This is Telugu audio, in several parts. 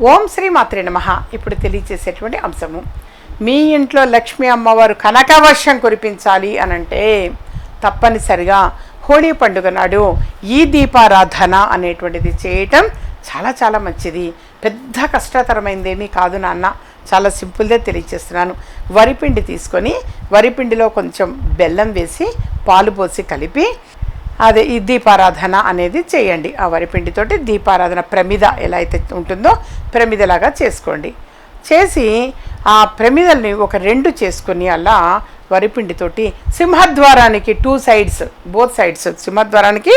ఓం శ్రీ మాత్రే నమ. ఇప్పుడు తెలియచేసేటువంటి అంశము. మీ ఇంట్లో లక్ష్మీ అమ్మవారు కనకవర్షం కురిపించాలి అనంటే తప్పనిసరిగా హోళీ పండుగ నాడు ఈ దీపారాధన అనేటువంటిది చేయటం చాలా చాలా మంచిది. పెద్ద కష్టతరమైందేమీ కాదు నాన్న. చాలా సింపుల్గా తెలియచేస్తున్నాను. వరిపిండి తీసుకొని వరిపిండిలో కొంచెం బెల్లం వేసి పాలు పోసి కలిపి అదే ఈ దీపారాధన అనేది చేయండి. ఆ వరిపిండితోటి దీపారాధన ప్రమిద ఎలా అయితే ఉంటుందో ప్రమిదలాగా చేసుకోండి. చేసి ఆ ప్రమిదల్ని ఒక రెండు చేసుకుని అలా వరిపిండితోటి సింహద్వారానికి టూ సైడ్స్ బోత్ సైడ్స్ సింహద్వారానికి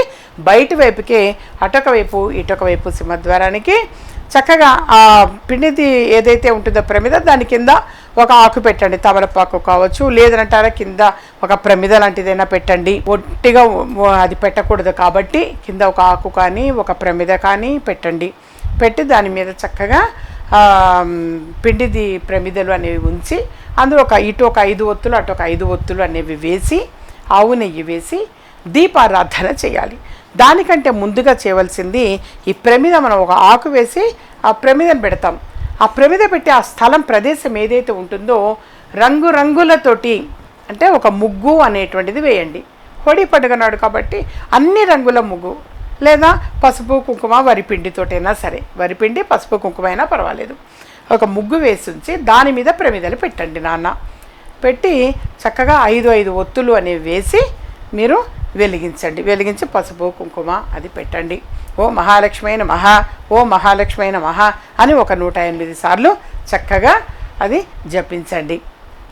బయట వైపుకి అటొక వైపు ఇటొక వైపు సింహద్వారానికి చక్కగా ఆ పిండిది ఏదైతే ఉంటుందో ప్రమిద దాని కింద ఒక ఆకు పెట్టండి తమలపాకు కావచ్చు లేదంటారా కింద ఒక ప్రమిద లాంటిదైనా పెట్టండి. ఒట్టిగా అది పెట్టకూడదు కాబట్టి కింద ఒక ఆకు కానీ ఒక ప్రమిద కానీ పెట్టండి. పెట్టి దాని మీద చక్కగా పిండిది ప్రమిదలు అనేవి ఉంచి అందులో ఒక ఇటు ఒక ఐదు ఒత్తులు అటు ఒక ఐదు ఒత్తులు అనేవి వేసి ఆవు నెయ్యి వేసి దీపారాధన చేయాలి. దానికంటే ముందుగా చేయవలసింది ఈ ప్రమిద మనం ఒక ఆకు వేసి ఆ ప్రమిదను పెడతాం. ఆ ప్రమిద పెట్టి ఆ స్థలం ప్రదేశం ఏదైతే ఉంటుందో రంగురంగులతోటి అంటే ఒక ముగ్గు అనేటువంటిది వేయండి. హోడీ పండుగ నాడు కాబట్టి అన్ని రంగుల ముగ్గు లేదా పసుపు కుంకుమ వరిపిండితోటైనా సరే. వరిపిండి పసుపు కుంకుమ అయినా పర్వాలేదు. ఒక ముగ్గు వేసి ఉంచి దాని మీద ప్రమిదలు పెట్టండి నాన్న. పెట్టి చక్కగా ఐదు ఐదు ఒత్తులు అనేవి వేసి మీరు వెలిగించండి. వెలిగించి పసుపు కుంకుమ అది పెట్టండి. ఓ మహాలక్ష్మైన మహా ఓ మహాలక్ష్మైన మహా అని ఒక నూట ఎనిమిది సార్లు చక్కగా అది జపించండి.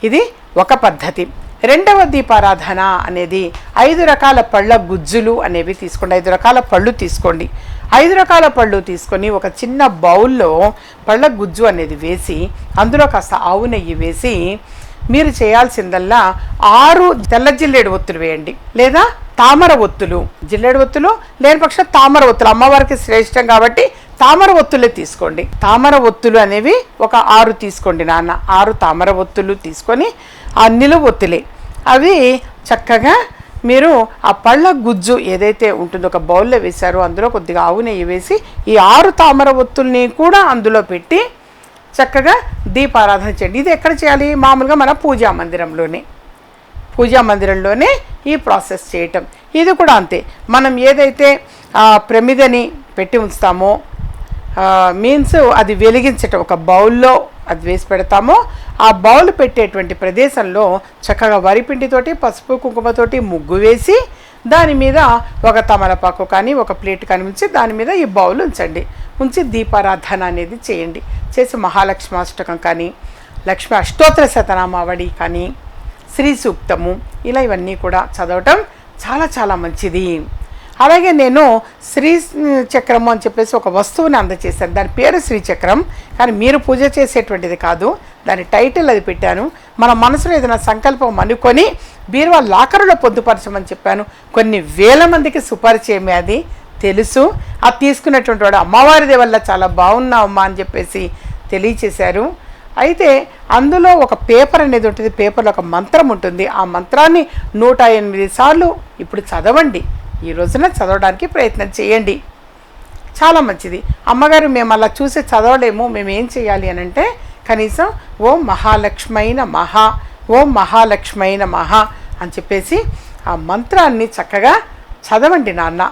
ఇది ఒక పద్ధతి. రెండవ దీపారాధన అనేది ఐదు రకాల పళ్ళ గుజ్జులు అనేవి తీసుకోండి. ఐదు రకాల పళ్ళు తీసుకోండి. ఐదు రకాల పళ్ళు తీసుకొని ఒక చిన్న బౌల్లో పళ్ళ గుజ్జు అనేది వేసి అందులో కాస్త ఆవు నెయ్యి వేసి మీరు చేయాల్సిందల్లా ఆరు తెల్ల జిల్లేడు ఒత్తులు వేయండి. లేదా తామర ఒత్తులు. జిల్లేడు ఒత్తులు లేని పక్షం తామర ఒత్తులు. అమ్మవారికి శ్రేష్టం కాబట్టి తామర ఒత్తులే తీసుకోండి. తామర ఒత్తులు అనేవి ఒక ఆరు తీసుకోండి నాన్న. ఆరు తామర ఒత్తులు తీసుకొని ఆ నిలువ ఒత్తులే. అవి చక్కగా మీరు ఆ పళ్ళ గుజ్జు ఏదైతే ఉంటుందో ఒక బౌల్లో వేశారో అందులో కొద్దిగా ఆవు నెయ్యి వేసి ఈ ఆరు తామర ఒత్తుల్ని కూడా అందులో పెట్టి చక్కగా దీపారాధన చేయండి. ఇది ఎక్కడ చేయాలి? మామూలుగా మన పూజా మందిరంలోనే. పూజా మందిరంలోనే ఈ ప్రాసెస్ చేయటం. ఇది కూడా అంతే. మనం ఏదైతే ప్రమిదని పెట్టి ఉంచుతామో మీన్స్ అది వెలిగించటం ఒక బౌల్లో అది వేసి పెడతామో ఆ బౌల్ పెట్టేటువంటి ప్రదేశంలో చక్కగా వరిపిండితోటి పసుపు కుంకుమతోటి ముగ్గు వేసి దాని మీద ఒక తమలపాకు కానీ ఒక ప్లేట్ కానీ ఉంచి దాని మీద ఈ బౌల్ ఉంచండి. ఉంచి దీపారాధన అనేది చేయండి. చేసి మహాలక్ష్మాష్టకం కానీ లక్ష్మి అష్టోత్తర శతనామావళి కానీ శ్రీ సూక్తము ఇలా ఇవన్నీ కూడా చదవటం చాలా చాలా మంచిది. అలాగే నేను శ్రీ చక్రము అని చెప్పేసి ఒక వస్తువుని అందజేశాను. దాని పేరు శ్రీచక్రం కానీ మీరు పూజ చేసేటువంటిది కాదు. దాని టైటిల్ అది పెట్టాను. మన మనసులో ఏదైనా సంకల్పం అనుకొని బీరువా లాకరులో పొందుపరచమని చెప్పాను. కొన్ని వేల మందికి సుపరిచయమే అది. తెలుసు. అది తీసుకున్నటువంటి వాడు అమ్మవారిది వల్ల చాలా బాగున్నావమ్మా అని చెప్పేసి తెలియచేశారు. అయితే అందులో ఒక పేపర్ అనేది ఉంటుంది. పేపర్లో ఒక మంత్రం ఉంటుంది. ఆ మంత్రాన్ని నూట ఎనిమిది సార్లు ఇప్పుడు చదవండి. ఈ రోజున చదవడానికి ప్రయత్నం చేయండి. చాలా మంచిది. అమ్మగారు మేము అలా చూసి చదవలేము. మేము ఏం చేయాలి? అని అంటే కనీసం ఓం మహాలక్ష్మైన మహా ఓం మహాలక్ష్మైన మహా అని చెప్పేసి ఆ మంత్రాన్ని చక్కగా చదవండి నాన్న.